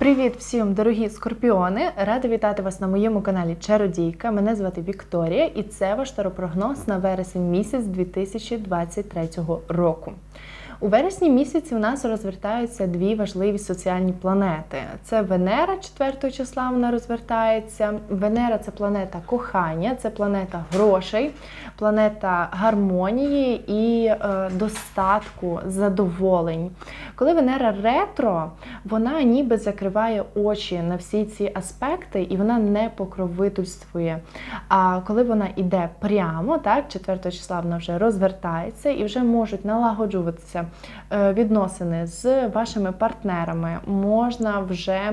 Привіт всім, дорогі скорпіони! Рада вітати вас на моєму каналі Чародійка. Мене звати Вікторія, і це ваш таропрогноз на вересень місяць 2023 року. У вересні місяці у нас розвертаються дві важливі соціальні планети. Це Венера 4 числа вона розвертається. Венера це планета кохання, це планета грошей, планета гармонії і е, достатку, задоволень. Коли Венера ретро, вона ніби закриває очі на всі ці аспекти, і вона не покровительствує. А коли вона йде прямо, так, 4 числа вона вже розвертається і вже можуть налагоджуватися відносини з вашими партнерами, можна вже е,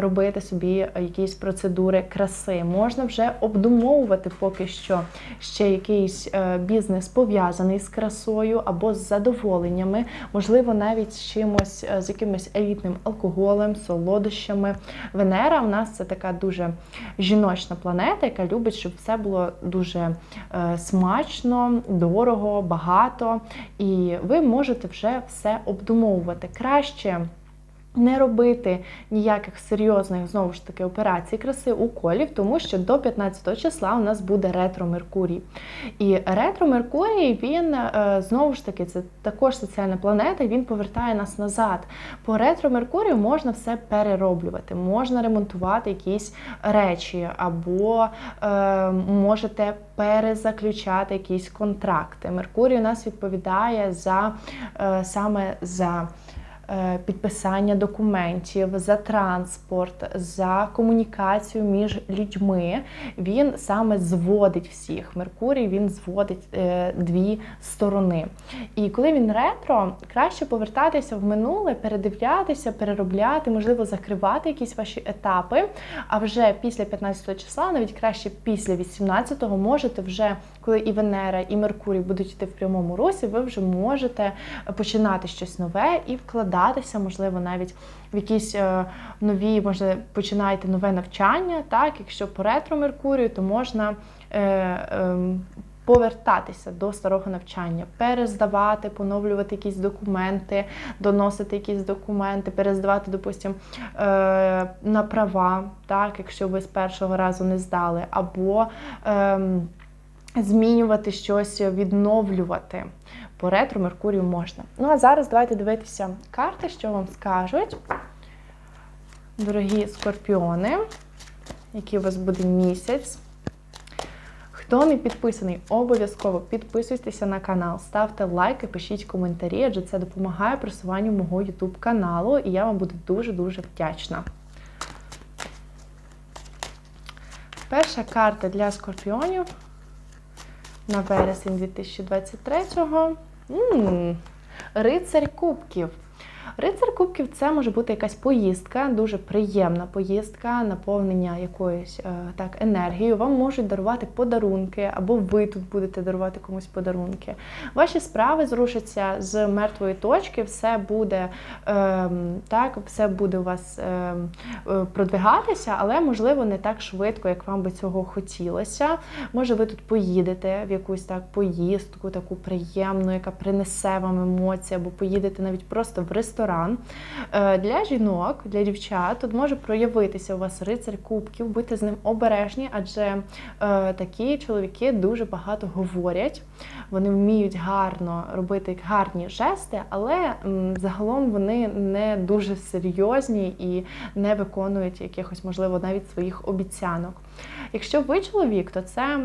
робити собі якісь процедури краси, можна вже обдумовувати поки що ще якийсь е, бізнес пов'язаний з красою або з задоволеннями, можливо, навіть з чимось, е, з якимось елітним алкоголем, солодощами. Венера у нас це така дуже жіночна планета, яка любить, щоб все було дуже е, смачно, дорого, багато. І ви можете вже все обдумовувати краще. Не робити ніяких серйозних знову ж таки операцій краси уколів, тому що до 15 числа у нас буде ретро Меркурій. І ретро Меркурій він е, знову ж таки це також соціальна планета, він повертає нас назад. По ретро Меркурію можна все перероблювати, можна ремонтувати якісь речі, або е, можете перезаключати якісь контракти. Меркурій у нас відповідає за е, саме за. Е, підписання документів, за транспорт, за комунікацію між людьми. Він саме зводить всіх. Меркурій він зводить е, дві сторони. І коли він ретро, краще повертатися в минуле, передивлятися, переробляти, можливо, закривати якісь ваші етапи. А вже після 15 числа, навіть краще після 18-го, можете вже, коли і Венера, і Меркурій будуть йти в прямому русі, ви вже можете починати щось нове і вкладатися, можливо, навіть в якісь е, нові, може, починаєте нове навчання. Так, Якщо по ретро Меркурію, то можна е, е, повертатися до старого навчання, перездавати, поновлювати якісь документи, доносити якісь документи, перездавати, допустимо, е, на права, так, якщо ви з першого разу не здали, або е, змінювати щось, відновлювати по ретро Меркурію можна. Ну а зараз давайте дивитися карти, що вам скажуть. Дорогі скорпіони, який у вас буде місяць. Хто не підписаний, обов'язково підписуйтеся на канал, ставте лайки, пишіть коментарі, адже це допомагає просуванню мого YouTube каналу, і я вам буду дуже-дуже вдячна. Перша карта для скорпіонів на вересень 2023-го. Рицарь Кубків. Рицар Кубків це може бути якась поїздка, дуже приємна поїздка, наповнення якоюсь е, так енергією. Вам можуть дарувати подарунки, або ви тут будете дарувати комусь подарунки. Ваші справи зрушаться з мертвої точки, все буде е, так, все буде у вас е, продвигатися, але можливо не так швидко, як вам би цього хотілося. Може, ви тут поїдете в якусь так поїздку, таку приємну, яка принесе вам емоції, або поїдете навіть просто в ресторан ресторан. Е, для жінок, для дівчат тут може проявитися у вас рицар кубків, будьте з ним обережні, адже е, такі чоловіки дуже багато говорять. Вони вміють гарно робити гарні жести, але загалом вони не дуже серйозні і не виконують якихось, можливо, навіть своїх обіцянок. Якщо ви чоловік, то це.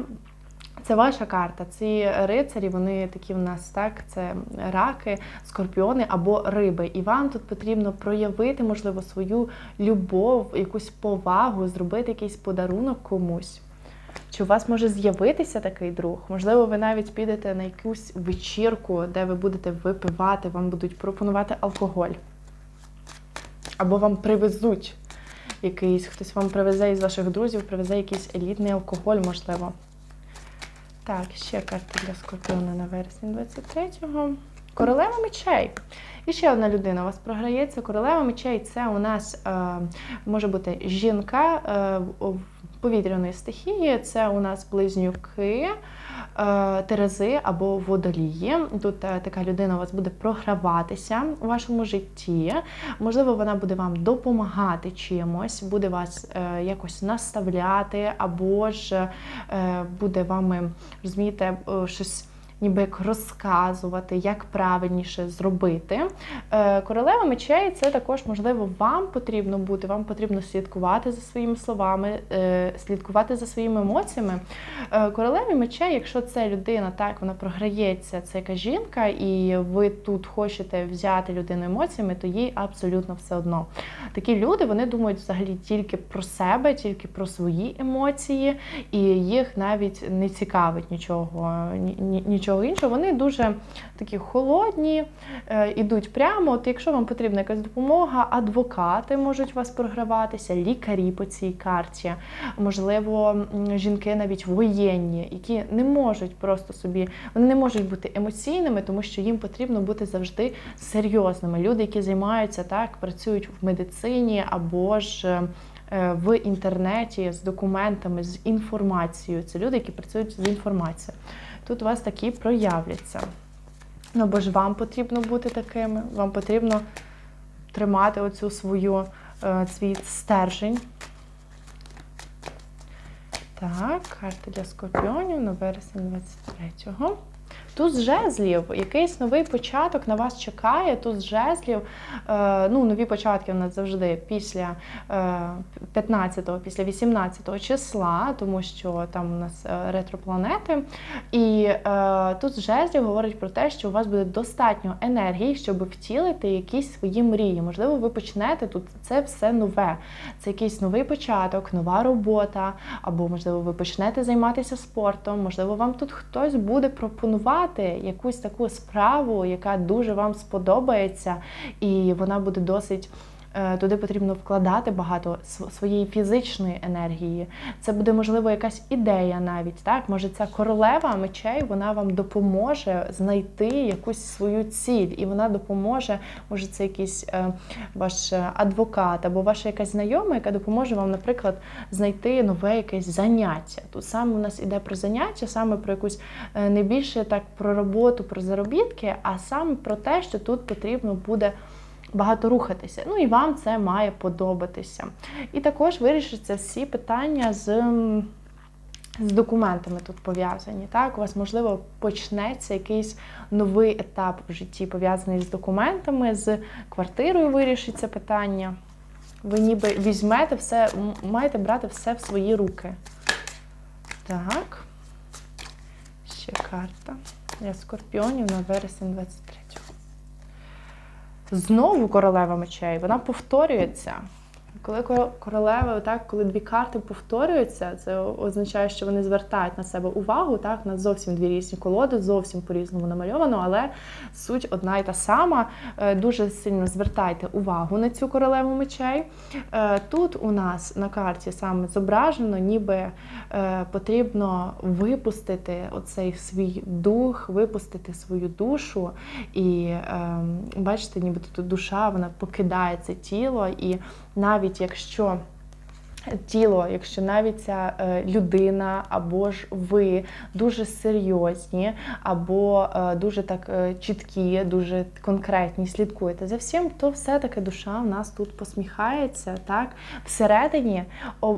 Це ваша карта. Ці рицарі, вони такі в нас так, це раки, скорпіони або риби. І вам тут потрібно проявити, можливо, свою любов, якусь повагу, зробити якийсь подарунок комусь. Чи у вас може з'явитися такий друг? Можливо, ви навіть підете на якусь вечірку, де ви будете випивати, вам будуть пропонувати алкоголь. Або вам привезуть якийсь, хтось вам привезе із ваших друзів, привезе якийсь елітний алкоголь, можливо. Так, ще карта для Скорпіона на вересень 23-го. Королева мечей. І ще одна людина у вас програється. Королева мечей це у нас е, може бути жінка, е, повітряної стихії. Це у нас близнюки, е, терези або водолії. Тут е, така людина у вас буде програватися у вашому житті. Можливо, вона буде вам допомагати чимось, буде вас е, якось наставляти, або ж буде вами, розумієте, щось ніби як розказувати, як правильніше зробити. Е, Королева мечей це також, можливо, вам потрібно бути, вам потрібно слідкувати за своїми словами, е, слідкувати за своїми емоціями. Е, Королеві мечей, якщо це людина, так вона програється, це яка жінка, і ви тут хочете взяти людину емоціями, то їй абсолютно все одно. Такі люди вони думають взагалі тільки про себе, тільки про свої емоції, і їх навіть не цікавить нічого, ні- нічого іншого. Вони дуже такі холодні, е, ідуть прямо. От якщо вам потрібна якась допомога, адвокати можуть вас програватися, лікарі по цій карті, можливо, жінки навіть воєнні, які не можуть просто собі, вони не можуть бути емоційними, тому що їм потрібно бути завжди серйозними. Люди, які займаються так, працюють в медицині або ж. е, В інтернеті з документами, з інформацією. Це люди, які працюють з інформацією. Тут у вас такі проявляться. Ну, бо ж вам потрібно бути такими, вам потрібно тримати оцю свою е, свій стержень. Так, карта для скорпіонів на вересень 23-го. Туз жезлів, якийсь новий початок на вас чекає. Туз жезлів, е, ну, нові початки у нас завжди після е, 15-го, після 18-го числа, тому що там у нас е, ретропланети. І е, тут жезлів говорить про те, що у вас буде достатньо енергії, щоб втілити якісь свої мрії. Можливо, ви почнете тут це все нове. Це якийсь новий початок, нова робота, або, можливо, ви почнете займатися спортом, можливо, вам тут хтось буде пропонувати якусь таку справу, яка дуже вам сподобається, і вона буде досить. Е, Туди потрібно вкладати багато своєї фізичної енергії. Це буде, можливо, якась ідея навіть. Так, може, ця королева мечей вона вам допоможе знайти якусь свою ціль, і вона допоможе, може, це якийсь е, ваш е, адвокат або ваша якась знайома, яка допоможе вам, наприклад, знайти нове якесь заняття. Тут саме у нас іде про заняття, саме про якусь не більше так про роботу, про заробітки, а саме про те, що тут потрібно буде. Багато рухатися. Ну і вам це має подобатися. І також вирішиться всі питання з. З документами тут пов'язані. Так, у вас можливо почнеться якийсь новий етап в житті, пов'язаний з документами, з квартирою вирішиться питання. Ви ніби візьмете все, маєте брати все в свої руки. Так. Ще карта для скорпіонів на вересень 23-го. Знову королева мечей, вона повторюється. Коли коро- королева, так, коли дві карти повторюються, це означає, що вони звертають на себе увагу. Так, у нас зовсім дві різні колоди, зовсім по-різному намальовано, але суть одна і та сама. Е, Дуже сильно звертайте увагу на цю королеву мечей. Е, Тут у нас на карті саме зображено, ніби е, потрібно випустити оцей свій дух, випустити свою душу. І е, бачите, ніби тут душа вона покидає це тіло, і навіть якщо тіло, якщо навіть ця е, людина або ж ви дуже серйозні, або е, дуже так е, чіткі, дуже конкретні, слідкуєте за всім, то все-таки душа в нас тут посміхається. Так всередині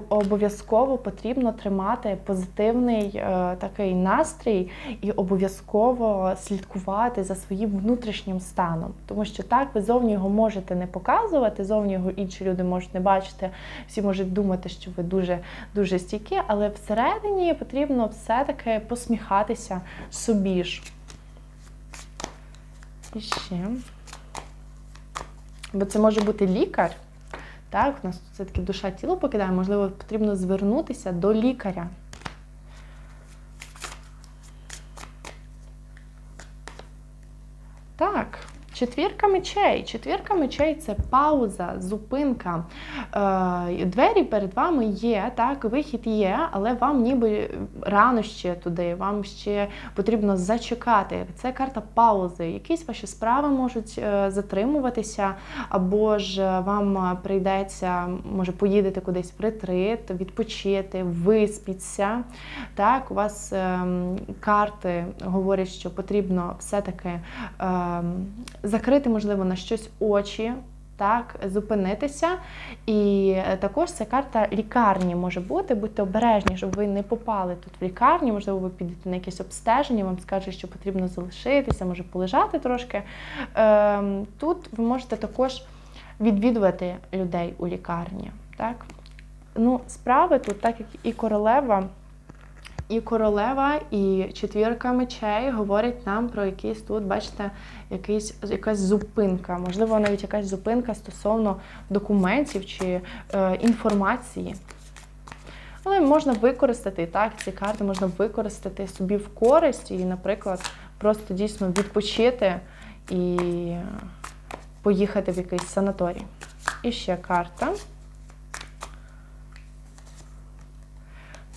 обов'язково потрібно тримати позитивний такий настрій і обов'язково слідкувати за своїм внутрішнім станом, тому що так ви зовні його можете не показувати, зовні його інші люди можуть не бачити, всі можуть думати, що ви дуже дуже стійкі, але всередині потрібно все-таки посміхатися собі ж. І ще. Бо це може бути лікар. Так, у нас тут все-таки душа тіло покидає, можливо, потрібно звернутися до лікаря. Так, Четвірка мечей. Четвірка мечей це пауза, зупинка. Е, Двері перед вами є, так, вихід є, але вам ніби рано ще туди, вам ще потрібно зачекати. Це карта паузи. Якісь ваші справи можуть е, затримуватися, або ж вам прийдеться, може, поїдете кудись в ретрит, відпочити, виспіться. Так, у вас ем, карти говорять, що потрібно все-таки ем, закрити, можливо, на щось очі. Так, зупинитися. І також ця карта лікарні може бути. Будьте обережні, щоб ви не попали тут в лікарню. Можливо, ви підете на якесь обстеження, вам скажуть, що потрібно залишитися, може полежати трошки. Ем, Тут ви можете також відвідувати людей у лікарні. Так? Ну, Справи тут, так як і королева. І королева, і четвірка мечей говорять нам про якийсь тут, бачите, якийсь, якась зупинка, можливо, навіть якась зупинка стосовно документів чи е, інформації. Але можна використати так, ці карти можна використати собі в користь і, наприклад, просто дійсно відпочити і поїхати в якийсь санаторій. І ще карта.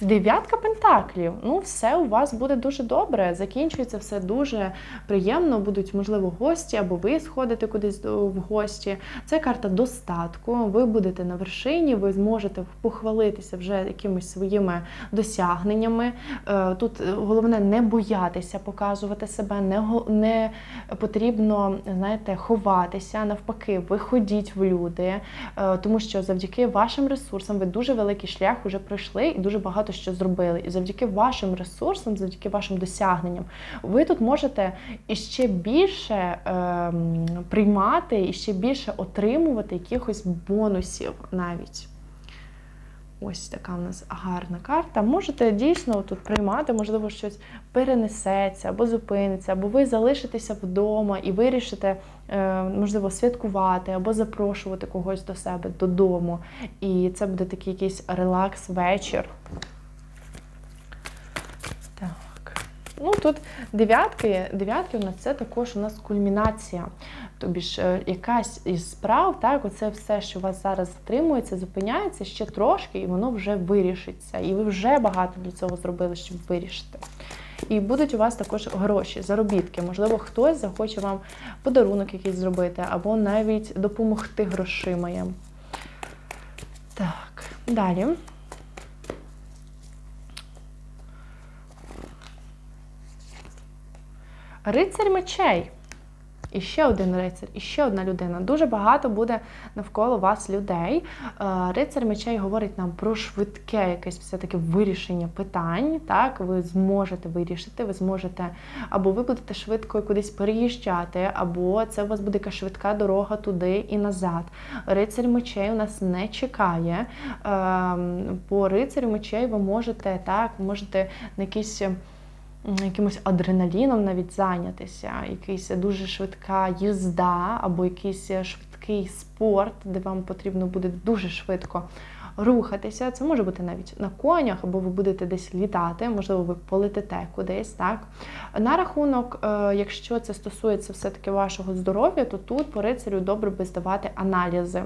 Дев'ятка пентаклів. Ну, все у вас буде дуже добре. Закінчується все дуже приємно. Будуть, можливо, гості, або ви сходите кудись в гості. Це карта достатку. Ви будете на вершині, ви зможете похвалитися вже якимись своїми досягненнями. Е, тут головне не боятися показувати себе, не не потрібно, знаєте, ховатися. Навпаки, виходіть в люди, е, тому що завдяки вашим ресурсам ви дуже великий шлях вже пройшли і дуже багато багато що зробили. І завдяки вашим ресурсам, завдяки вашим досягненням, ви тут можете іще більше е, приймати і ще більше отримувати якихось бонусів навіть. Ось така у нас гарна карта. Можете дійсно тут приймати, можливо, щось перенесеться або зупиниться, або ви залишитеся вдома і вирішите, е, можливо, святкувати або запрошувати когось до себе додому. І це буде такий якийсь релакс-вечір. Ну тут дев'ятки, дев'ятки у нас це також у нас кульмінація. Тобі ж е, якась із справ, так, оце все, що у вас зараз затримується, зупиняється ще трошки, і воно вже вирішиться. І ви вже багато для цього зробили, щоб вирішити. І будуть у вас також гроші, заробітки. Можливо, хтось захоче вам подарунок якийсь зробити, або навіть допомогти грошима. Так, далі. Рицарь мечей. І ще один рицар, і ще одна людина. Дуже багато буде навколо вас людей. Е, рицар мечей говорить нам про швидке якесь все-таки вирішення питань. Так, ви зможете вирішити, ви зможете, або ви будете швидко кудись переїжджати, або це у вас буде така швидка дорога туди і назад. Рицар мечей у нас не чекає. Ем, по рицарю мечей ви можете так, можете на якісь якимось адреналіном навіть зайнятися, якийсь дуже швидка їзда або якийсь швидкий спорт, де вам потрібно буде дуже швидко рухатися. Це може бути навіть на конях, або ви будете десь літати, можливо, ви полетите кудись. так. На рахунок, е, якщо це стосується все-таки вашого здоров'я, то тут по рицарю добре би здавати аналізи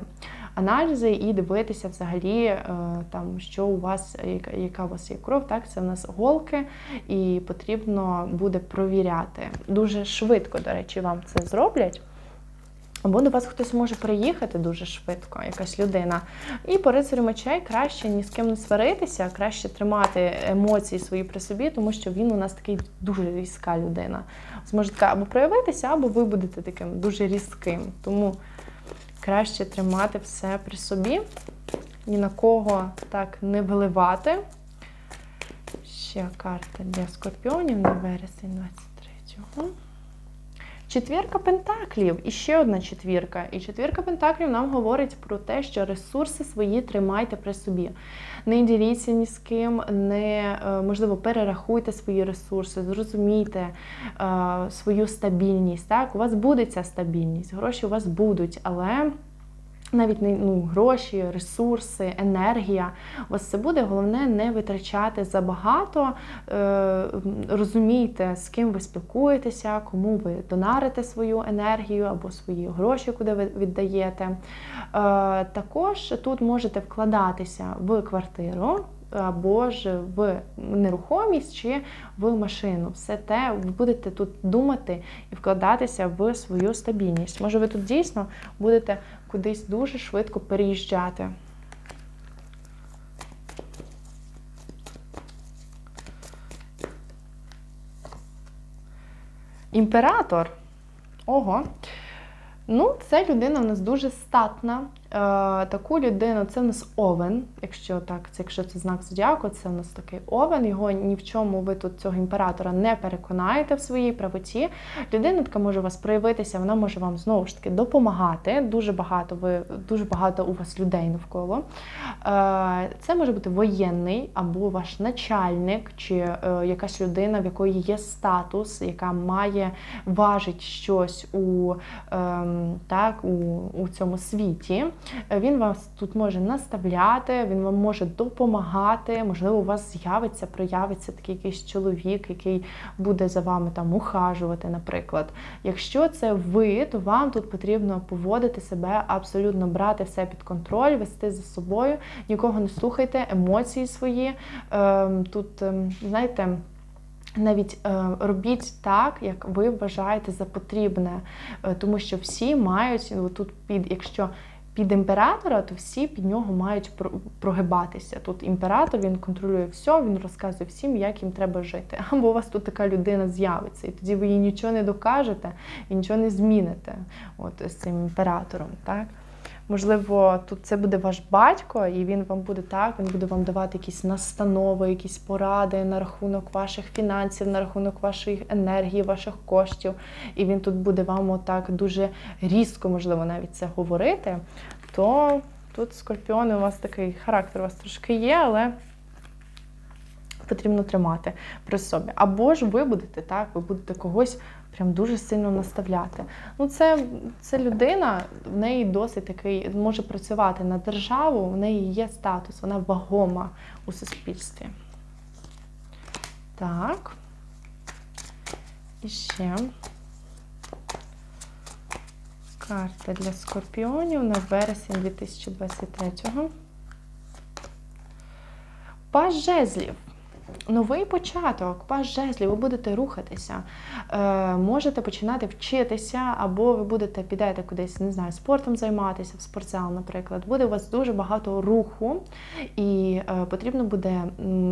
аналізи і дивитися взагалі, е, там, що у вас, яка у вас є кров. Так, це в нас голки, і потрібно буде провіряти. Дуже швидко, до речі, вам це зроблять. Або до вас хтось може приїхати дуже швидко, якась людина. І по рицарю мечей краще ні з ким не сваритися, краще тримати емоції свої при собі, тому що він у нас такий дуже різка людина. Зможете або проявитися, або ви будете таким дуже різким. Тому краще тримати все при собі, ні на кого так не виливати. Ще карта для скорпіонів на вересень 23-го. Четвірка пентаклів і ще одна четвірка. І четвірка пентаклів нам говорить про те, що ресурси свої тримайте при собі. Не діліться ні з ким, не е, можливо перерахуйте свої ресурси, зрозумійте е, свою стабільність. Так, у вас буде ця стабільність, гроші у вас будуть, але навіть ну, гроші, ресурси, енергія. У вас це буде головне не витрачати забагато. Е, розумійте, з ким ви спілкуєтеся, кому ви донарите свою енергію або свої гроші, куди ви віддаєте. Е, також тут можете вкладатися в квартиру або ж в нерухомість чи в машину. Все те ви будете тут думати і вкладатися в свою стабільність. Може, ви тут дійсно будете кудись дуже швидко переїжджати. Імператор. Ого. Ну, це людина у нас дуже статна, таку людину, це в нас овен, якщо так, це якщо це знак зодіаку, це в нас такий овен. Його ні в чому ви тут цього імператора не переконаєте в своїй правоті. Людина така може вас проявитися, вона може вам знову ж таки допомагати. Дуже багато ви дуже багато у вас людей навколо. Е, це може бути воєнний або ваш начальник, чи е, якась людина, в якої є статус, яка має важить щось у, ем, так, у, у цьому світі. Е, він вас тут може наставляти, він вам може допомагати. Можливо, у вас з'явиться, проявиться такий якийсь чоловік, який буде за вами там ухажувати, наприклад. Якщо це ви, то вам тут потрібно поводити себе, абсолютно брати все під контроль, вести за собою, нікого не слухайте, емоції свої. Ем, тут, ем, знаєте, навіть е, робіть так, як ви вважаєте за потрібне, е, тому що всі мають тут під, якщо під імператора, то всі під нього мають прогибатися. Тут імператор він контролює все, він розказує всім, як їм треба жити. Або у вас тут така людина з'явиться, і тоді ви їй нічого не докажете і нічого не зміните от з цим імператором. так? Можливо, тут це буде ваш батько, і він вам буде так, він буде вам давати якісь настанови, якісь поради на рахунок ваших фінансів, на рахунок вашої енергії, ваших коштів. І він тут буде вам отак дуже різко, можливо, навіть це говорити. То тут скорпіони у вас такий характер у вас трошки є, але потрібно тримати при собі. Або ж ви будете так, ви будете когось прям дуже сильно наставляти. Ну, це це людина, в неї досить такий може працювати на державу, в неї є статус, вона вагома у суспільстві. Так. І ще карта для скорпіонів на вересень 2023-го. Паж жезлів. Новий початок, пас жезлів, ви будете рухатися, е, можете починати вчитися, або ви будете підете кудись, не знаю, спортом займатися, в спортзал, наприклад. Буде у вас дуже багато руху, і е, потрібно буде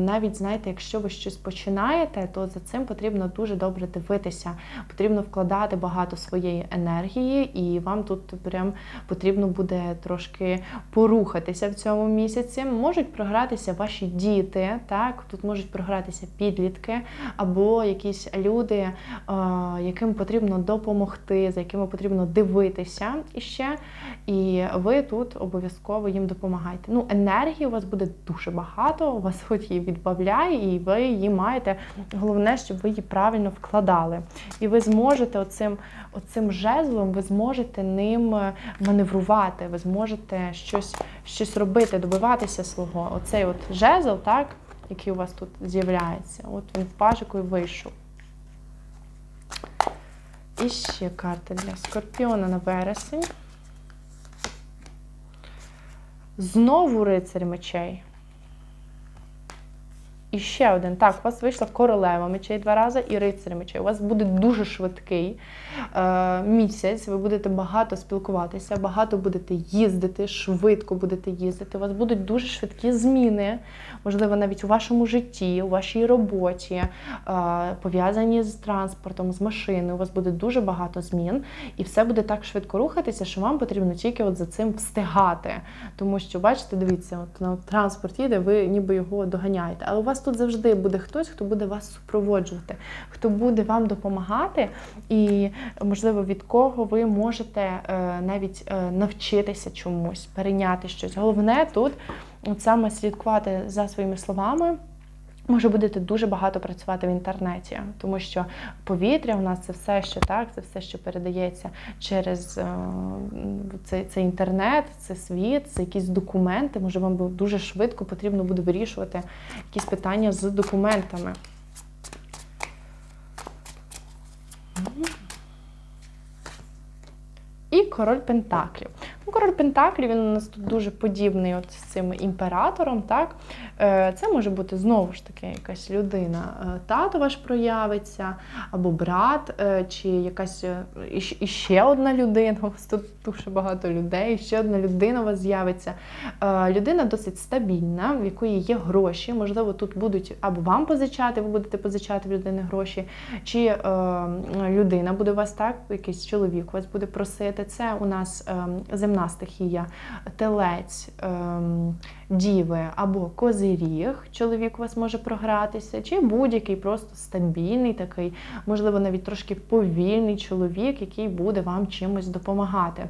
навіть, знаєте, якщо ви щось починаєте, то за цим потрібно дуже добре дивитися. Потрібно вкладати багато своєї енергії, і вам тут прям потрібно буде трошки порухатися в цьому місяці. Можуть програтися ваші діти, так, тут можуть програтися підлітки або якісь люди, е, яким потрібно допомогти, за якими потрібно дивитися іще. І ви тут обов'язково їм допомагаєте. Ну, енергії у вас буде дуже багато, у вас хоч її відбавляє, і ви її маєте. Головне, щоб ви її правильно вкладали. І ви зможете оцим, оцим жезлом, ви зможете ним е, маневрувати, ви зможете щось щось робити, добиватися свого. Оцей от жезл, так? Який у вас тут з'являється. От він в пажику і вийшов. І ще карта для скорпіона на вересень. Знову рицарь мечей. І ще один. Так, у вас вийшла королева мечей два рази і рицарь мечей. У вас буде дуже швидкий е, місяць, ви будете багато спілкуватися, багато будете їздити, швидко будете їздити. У вас будуть дуже швидкі зміни, можливо, навіть у вашому житті, у вашій роботі, е, пов'язані з транспортом, з машиною. У вас буде дуже багато змін, і все буде так швидко рухатися, що вам потрібно тільки от за цим встигати. Тому що, бачите, дивіться, от на транспорт їде, ви ніби його доганяєте. Але у вас тут завжди буде хтось, хто буде вас супроводжувати, хто буде вам допомагати, і, можливо, від кого ви можете е, навіть е, навчитися чомусь, перейняти щось. Головне тут от саме слідкувати за своїми словами. Може будете дуже багато працювати в інтернеті, тому що повітря у нас це все, що так, це все, що передається через е, цей, цей інтернет, це світ, це якісь документи. Може, вам дуже швидко потрібно буде вирішувати якісь питання з документами. І король Пентаклів. Ну, король Пентаклів він у нас тут дуже подібний от з цим імператором. Так? Е, Це може бути знову ж таки якась людина. Е, Тато ваш проявиться, або брат, е, чи якась іще одна людина. У вас тут дуже багато людей, ще одна людина у вас з'явиться. Людина досить стабільна, в якої є гроші. Можливо, тут будуть або вам позичати, ви будете позичати в людини гроші, чи людина буде у вас так, якийсь чоловік вас буде просити. Це у нас е, земна стихія, телець, е, діви або козиріг. Чоловік у вас може програтися, чи будь-який просто стабільний такий, можливо, навіть трошки повільний чоловік, який буде вам чимось допомагати.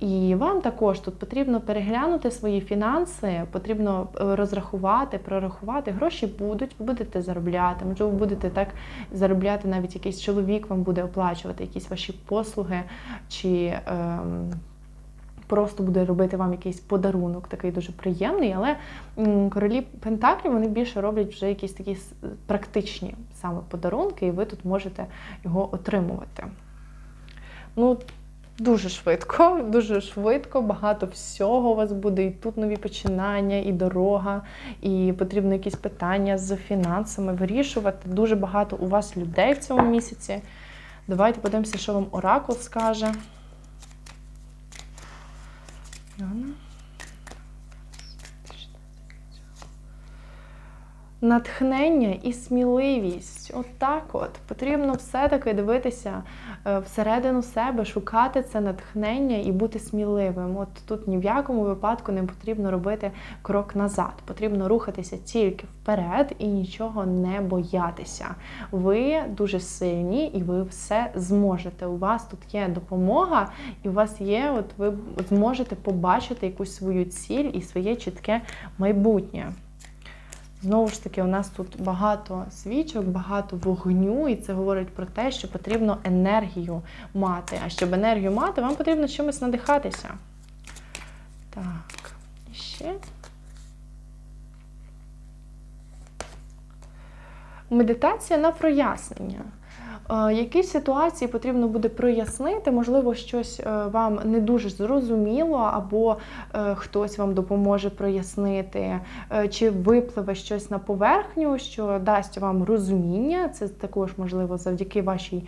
І вам також тут потрібно переглянути свої фінанси, потрібно е, розрахувати, прорахувати. Гроші будуть, ви будете заробляти. Можливо, будете так заробляти, навіть якийсь чоловік вам буде оплачувати якісь ваші послуги, чи ем, просто буде робити вам якийсь подарунок, такий дуже приємний. Але королі Пентаклів вони більше роблять вже якісь такі практичні саме подарунки, і ви тут можете його отримувати. Ну, Дуже швидко, дуже швидко, багато всього у вас буде. І тут нові починання, і дорога, і потрібно якісь питання з фінансами вирішувати. Дуже багато у вас людей в цьому місяці. Давайте подивимося, що вам Оракул скаже. 然后呢？Натхнення і сміливість. От так от. Потрібно все-таки дивитися е, всередину себе, шукати це натхнення і бути сміливим. От тут ні в якому випадку не потрібно робити крок назад. Потрібно рухатися тільки вперед і нічого не боятися. Ви дуже сильні і ви все зможете. У вас тут є допомога, і у вас є, от ви зможете побачити якусь свою ціль і своє чітке майбутнє. Знову ж таки, у нас тут багато свічок, багато вогню, і це говорить про те, що потрібно енергію мати. А щоб енергію мати, вам потрібно чимось надихатися. Так, і ще. Медитація на прояснення. Е, Які ситуації потрібно буде прояснити, можливо, щось е, вам не дуже зрозуміло, або е, хтось вам допоможе прояснити, чи випливе щось на поверхню, що дасть вам розуміння. Це також можливо завдяки вашій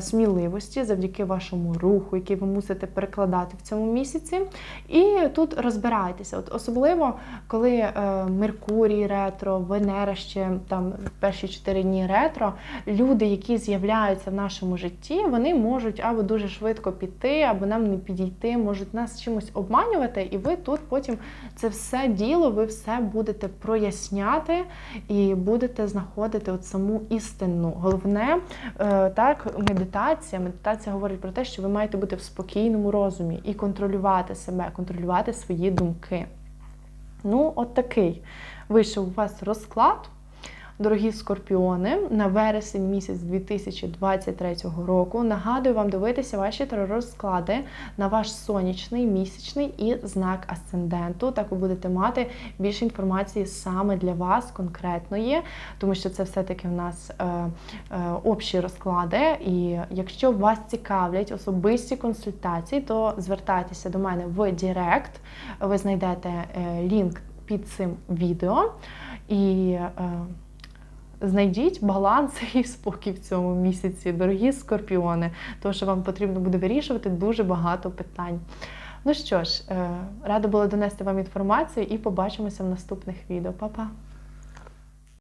сміливості, завдяки вашому руху, який ви мусите перекладати в цьому місяці. І тут розбирайтеся. От особливо, коли Меркурій ретро, Венера ще там перші чотири дні ретро, люди, які з'являються в нашому житті, вони можуть або дуже швидко піти, або нам не підійти, можуть нас чимось обманювати, і ви тут потім це все діло, ви все будете проясняти і будете знаходити от саму істину. Головне, е, так, медитація. Медитація говорить про те, що ви маєте бути в спокійному розумі і контролювати себе, контролювати свої думки. Ну, от такий вийшов у вас розклад. Дорогі скорпіони, на вересень місяць 2023 року нагадую вам дивитися ваші розклади на ваш сонячний, місячний і знак асценденту. Так ви будете мати більше інформації саме для вас конкретної, тому що це все-таки в нас е, е, общі розклади. І якщо вас цікавлять особисті консультації, то звертайтеся до мене в Директ. Ви знайдете е, лінк під цим відео. І е, знайдіть баланс і спокій в цьому місяці, дорогі скорпіони, тому що вам потрібно буде вирішувати дуже багато питань. Ну що ж, е, рада була донести вам інформацію і побачимося в наступних відео. Па-па!